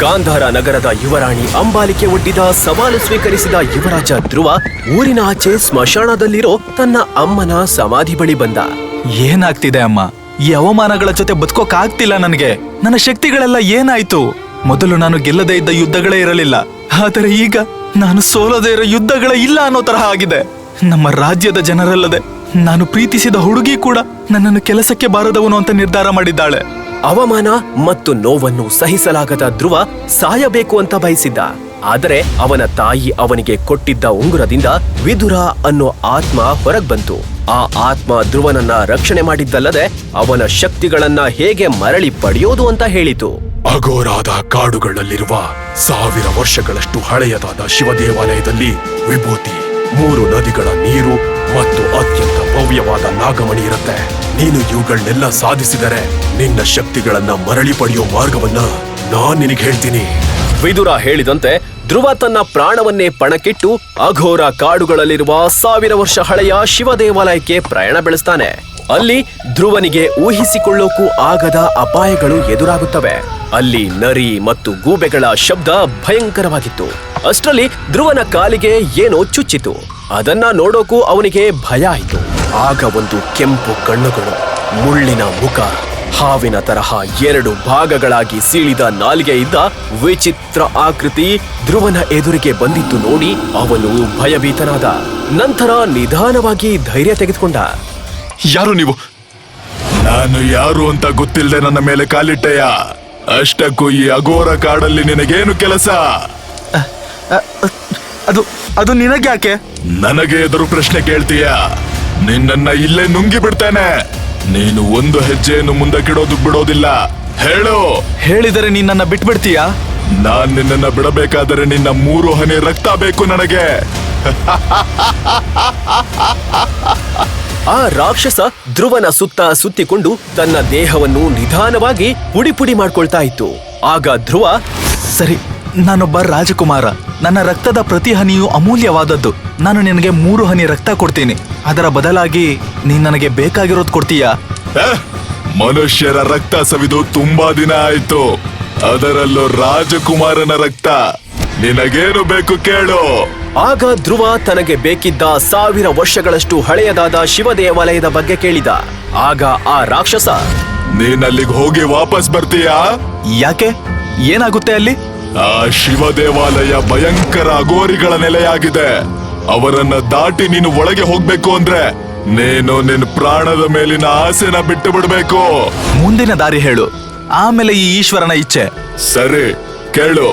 ಗಾಂಧಾರ ನಗರದ ಯುವರಾಣಿ ಅಂಬಾಲಿಕೆ ಒಡ್ಡಿದ ಸವಾಲು ಸ್ವೀಕರಿಸಿದ ಯುವರಾಜ ಧ್ರುವ ಊರಿನ ಆಚೆ ಸ್ಮಶಾನದಲ್ಲಿರೋ ತನ್ನ ಅಮ್ಮನ ಸಮಾಧಿ ಬಳಿ ಬಂದ. ಏನಾಗ್ತಿದೆ ಅಮ್ಮ? ಈ ಅವಮಾನಗಳ ಜೊತೆ ಬದುಕೋಕಾಗ್ತಿಲ್ಲ ನನಗೆ. ನನ್ನ ಶಕ್ತಿಗಳೆಲ್ಲ ಏನಾಯ್ತು? ಮೊದಲು ನಾನು ಗೆಲ್ಲದೇ ಇದ್ದ ಯುದ್ಧಗಳೇ ಇರಲಿಲ್ಲ. ಆದರೆ ಈಗ ನಾನು ಸೋಲದೇ ಇರೋ ಯುದ್ಧಗಳೇ ಇಲ್ಲ ಅನ್ನೋ ತರಹ ಆಗಿದೆ. ನಮ್ಮ ರಾಜ್ಯದ ಜನರಲ್ಲದೆ ನಾನು ಪ್ರೀತಿಸಿದ ಹುಡುಗಿ ಕೂಡ ನನ್ನನ್ನು ಕೆಲಸಕ್ಕೆ ಬಾರದವನು ಅಂತ ನಿರ್ಧಾರ ಮಾಡಿದ್ದಾಳೆ. ಅವಮಾನ ಮತ್ತು ನೋವನ್ನು ಸಹಿಸಲಾಗದ ಧ್ರುವ ಸಾಯಬೇಕು ಅಂತ ಬಯಸಿದ್ದ. ಆದರೆ ಅವನ ತಾಯಿ ಅವನಿಗೆ ಕೊಟ್ಟಿದ್ದ ಉಂಗುರದಿಂದ ವಿದುರ ಅನ್ನೋ ಆತ್ಮ ಹೊರಗ್ ಬಂತು. ಆ ಆತ್ಮ ಧ್ರುವನನ್ನ ರಕ್ಷಣೆ ಮಾಡಿದ್ದಲ್ಲದೆ ಅವನ ಶಕ್ತಿಗಳನ್ನ ಹೇಗೆ ಮರಳಿ ಪಡೆಯೋದು ಅಂತ ಹೇಳಿತು. ಅಘೋರಾದ ಕಾಡುಗಳಲ್ಲಿರುವ ಸಾವಿರ ವರ್ಷಗಳಷ್ಟು ಹಳೆಯದಾದ ಶಿವ ದೇವಾಲಯದಲ್ಲಿ ವಿಭೂತಿ ಮೂರು ನದಿಗಳ ನೀರು ಮತ್ತು ಅತ್ಯಂತ ಭವ್ಯವಾದ ನಾಗಮಣಿ ಇರುತ್ತೆ. ನೀನು ಇವುಗಳನ್ನೆಲ್ಲ ಸಾಧಿಸಿದರೆ ನಿನ್ನ ಶಕ್ತಿಗಳನ್ನ ಮರಳಿ ಪಡೆಯೋ ಮಾರ್ಗವನ್ನ ನಾನ್ ನಿನಗೆ ಹೇಳ್ತೀನಿ. ವಿದುರ ಹೇಳಿದಂತೆ ಧ್ರುವ ತನ್ನ ಪ್ರಾಣವನ್ನೇ ಪಣಕ್ಕಿಟ್ಟು ಅಘೋರ ಕಾಡುಗಳಲ್ಲಿರುವ ಸಾವಿರ ವರ್ಷ ಹಳೆಯ ಶಿವ ದೇವಾಲಯಕ್ಕೆ ಪ್ರಯಾಣ ಬೆಳೆಸ್ತಾನೆ. ಅಲ್ಲಿ ಧ್ರುವನಿಗೆ ಊಹಿಸಿಕೊಳ್ಳೋಕೂ ಆಗದ ಅಪಾಯಗಳು ಎದುರಾಗುತ್ತವೆ. ಅಲ್ಲಿ ನರಿ ಮತ್ತು ಗೂಬೆಗಳ ಶಬ್ದ ಭಯಂಕರವಾಗಿತ್ತು. ಅಷ್ಟರಲ್ಲಿ ಧ್ರುವನ ಕಾಲಿಗೆ ಏನೋ ಚುಚ್ಚಿತು. ಅದನ್ನ ನೋಡೋಕು ಅವನಿಗೆ ಭಯ ಆಯಿತು. ಆಗ ಒಂದು ಕೆಂಪು ಕಣ್ಣುಗಳು, ಮುಳ್ಳಿನ ಮುಖ, ಹಾವಿನ ತರಹ ಎರಡು ಭಾಗಗಳಾಗಿ ಸೀಳಿದ ನಾಲಿಗೆ ಇದ್ದ ವಿಚಿತ್ರ ಆಕೃತಿ ಧ್ರುವನ ಎದುರಿಗೆ ಬಂದಿದ್ದು ನೋಡಿ ಅವನು ಭಯಭೀತನಾದ. ನಂತರ ನಿಧಾನವಾಗಿ ಧೈರ್ಯ ತೆಗೆದುಕೊಂಡ. ಯಾರು ನೀವು? ನಾನು ಯಾರು ಅಂತ ಗೊತ್ತಿಲ್ಲದೆ ನನ್ನ ಮೇಲೆ ಕಾಲಿಟ್ಟೆಯ? ಅಷ್ಟಕ್ಕೂ ಈ ಅಘೋರ ಕಾಡಲ್ಲಿ ನಿನಗೇನು ಕೆಲಸ? ಅ, ಅ, ಅದು ನಿನಗೆ ಯಾಕೆ ನನಗೆ ಎದುರು ಪ್ರಶ್ನೆ ಕೇಳ್ತೀಯ? ನಿನ್ನನ್ನ ಇಲ್ಲೇ ನುಂಗಿ ಬಿಡ್ತೇನೆ. ನೀನು ಒಂದು ಹೆಜ್ಜೆಯನ್ನು ಮುಂದಕ್ಕಿಡೋದು ಬಿಡೋದಿಲ್ಲ. ಹೇಳು. ಹೇಳಿದರೆ ನಿನ್ನನ್ನ ಬಿಟ್ಬಿಡ್ತೀಯಾ? ನಾನ್ ನಿನ್ನನ್ನ ಬಿಡಬೇಕಾದರೆ ನಿನ್ನ ಮೂರು ಹನಿ ರಕ್ತ ಬೇಕು ನನಗೆ. ಆ ರಾಕ್ಷಸ ಧ್ರುವನ ಸುತ್ತ ಸುತ್ತಿಕೊಂಡು ತನ್ನ ದೇಹವನ್ನು ನಿಧಾನವಾಗಿ ಪುಡಿ ಪುಡಿ ಮಾಡ್ಕೊಳ್ತಾ ಇತ್ತು. ಆಗ ಧ್ರುವ ಸರಿ ನಾನೊಬ್ಬ ರಾಜಕುಮಾರ. ನನ್ನ ರಕ್ತದ ಪ್ರತಿ ಹನಿಯು ಅಮೂಲ್ಯವಾದದ್ದು. ನಾನು ನಿನಗೆ ಮೂರು ಹನಿ ರಕ್ತ ಕೊಡ್ತೀನಿ. ಅದರ ಬದಲಾಗಿ ನೀನ್ ನನಗೆ ಬೇಕಾಗಿರೋದು ಕೊಡ್ತೀಯಾ? ಮನುಷ್ಯರ ರಕ್ತ ಸವಿದು ತುಂಬಾ ದಿನ ಆಯ್ತು. ಅದರಲ್ಲೂ ರಾಜಕುಮಾರನ ರಕ್ತ. ನಿನಗೇನು ಬೇಕು ಕೇಳು. ಆಗ ಧ್ರುವ ತನಗೆ ಬೇಕಿದ್ದ ಸಾವಿರ ವರ್ಷಗಳಷ್ಟು ಹಳೆಯದಾದ ಶಿವ ದೇವಾಲಯದ ಬಗ್ಗೆ ಕೇಳಿದ. ಆಗ ಆ ರಾಕ್ಷಸ ನೀನಲ್ಲಿಗೆ ಹೋಗಿ ವಾಪಸ್ ಬರ್ತೀಯಾ? ಯಾಕೆ? ಏನಾಗುತ್ತೆ ಅಲ್ಲಿ? ಆ ಶಿವ ದೇವಾಲಯ ಭಯಂಕರ ಅಘೋರಿಗಳ ನೆಲೆಯಾಗಿದೆ. ಅವರನ್ನ ದಾಟಿ ನೀನು ಒಳಗೆ ಹೋಗ್ಬೇಕು ಅಂದ್ರೆ ನೀನು ನಿನ್ ಪ್ರಾಣದ ಮೇಲಿನ ಆಸೆನ ಬಿಟ್ಟು ಬಿಡ್ಬೇಕು. ಮುಂದಿನ ದಾರಿ ಹೇಳು. ಆಮೇಲೆ ಈ ಈಶ್ವರನ ಇಚ್ಛೆ. ಸರಿ ಕೇಳು.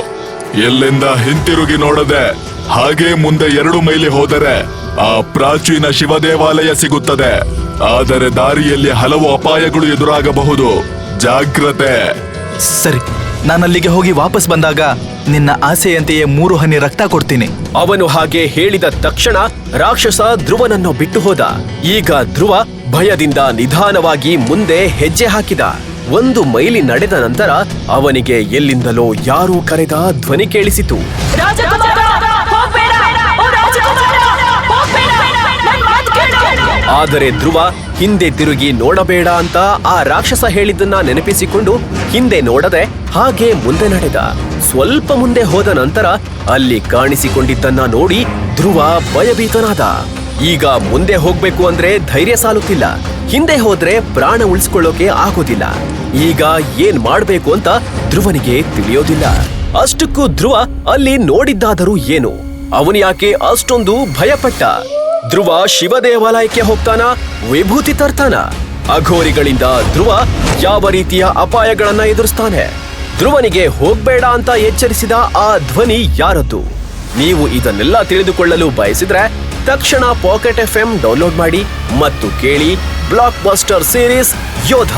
ಎಲ್ಲಿಂದ ಹಿಂತಿರುಗಿ ನೋಡದೆ ಹಾಗೆ ಮುಂದೆ ಎರಡು ಮೈಲಿ ಹೋದರೆ ಆ ಪ್ರಾಚೀನ ಶಿವ ದೇವಾಲಯ ಸಿಗುತ್ತದೆ. ಆದರೆ ದಾರಿಯಲ್ಲಿ ಹಲವು ಅಪಾಯಗಳು ಎದುರಾಗಬಹುದು. ಜಾಗ್ರತೆ. ಸರಿ ನಾನಲ್ಲಿಗೆ ಹೋಗಿ ವಾಪಸ್ ಬಂದಾಗ ನಿನ್ನ ಆಸೆಯಂತೆಯೇ ಮೂರು ಹನಿ ರಕ್ತ ಕೊಡ್ತೀನಿ. ಅವನು ಹಾಗೆ ಹೇಳಿದ ತಕ್ಷಣ ರಾಕ್ಷಸ ಧ್ರುವನನ್ನು ಬಿಟ್ಟು ಹೋದ. ಈಗ ಧ್ರುವ ಭಯದಿಂದ ನಿಧಾನವಾಗಿ ಮುಂದೆ ಹೆಜ್ಜೆ ಹಾಕಿದ. ಒಂದು ಮೈಲಿ ನಡೆದ ನಂತರ ಅವನಿಗೆ ಎಲ್ಲಿಂದಲೋ ಯಾರೂ ಕರೆದ ಧ್ವನಿ ಕೇಳಿಸಿತು. ರಾಜಕುಮಾರ! ಆದರೆ ಧ್ರುವ, ಹಿಂದೆ ತಿರುಗಿ ನೋಡಬೇಡ ಅಂತ ಆ ರಾಕ್ಷಸ ಹೇಳಿದ್ದನ್ನ ನೆನಪಿಸಿಕೊಂಡು ಹಿಂದೆ ನೋಡದೆ ಹಾಗೆ ಮುಂದೆ ನಡೆದ. ಸ್ವಲ್ಪ ಮುಂದೆ ಹೋದ ನಂತರ ಅಲ್ಲಿ ಕಾಣಿಸಿಕೊಂಡಿದ್ದನ್ನ ನೋಡಿ ಧ್ರುವ ಭಯಭೀತನಾದ. ಈಗ ಮುಂದೆ ಹೋಗ್ಬೇಕು ಅಂದ್ರೆ ಧೈರ್ಯ ಸಾಲುತ್ತಿಲ್ಲ. ಹಿಂದೆ ಹೋದ್ರೆ ಪ್ರಾಣ ಉಳಿಸ್ಕೊಳ್ಳೋಕೆ ಆಗೋದಿಲ್ಲ. ಈಗ ಏನ್ ಮಾಡ್ಬೇಕು ಅಂತ ಧ್ರುವನಿಗೆ ತಿಳಿಯೋದಿಲ್ಲ. ಅಷ್ಟಕ್ಕೂ ಧ್ರುವ ಅಲ್ಲಿ ನೋಡಿದ್ದಾದರೂ ಏನು? ಅವನು ಯಾಕೆ ಅಷ್ಟೊಂದು ಭಯಪಟ್ಟ? ಧ್ರುವ ಶಿವ ದೇವಾಲಯಕ್ಕೆ ಹೋಗ್ತಾನ? ವಿಭೂತಿ ತರ್ತಾನ? ಅಘೋರಿಗಳಿಂದ ಧ್ರುವ ಯಾವ ರೀತಿಯ ಅಪಾಯಗಳನ್ನ ಎದುರಿಸ್ತಾನೆ? ಧ್ರುವನಿಗೆ ಹೋಗ್ಬೇಡ ಅಂತ ಎಚ್ಚರಿಸಿದ ಆ ಧ್ವನಿ ಯಾರದ್ದು? ನೀವು ಇದನ್ನೆಲ್ಲ ತಿಳಿದುಕೊಳ್ಳಲು ಬಯಸಿದ್ರೆ ತಕ್ಷಣ ಪಾಕೆಟ್ ಎಫ್ ಡೌನ್ಲೋಡ್ ಮಾಡಿ ಮತ್ತು ಕೇಳಿ ಬ್ಲಾಕ್ ಬಸ್ಟರ್ ಸೀರೀಸ್ ಯೋಧ.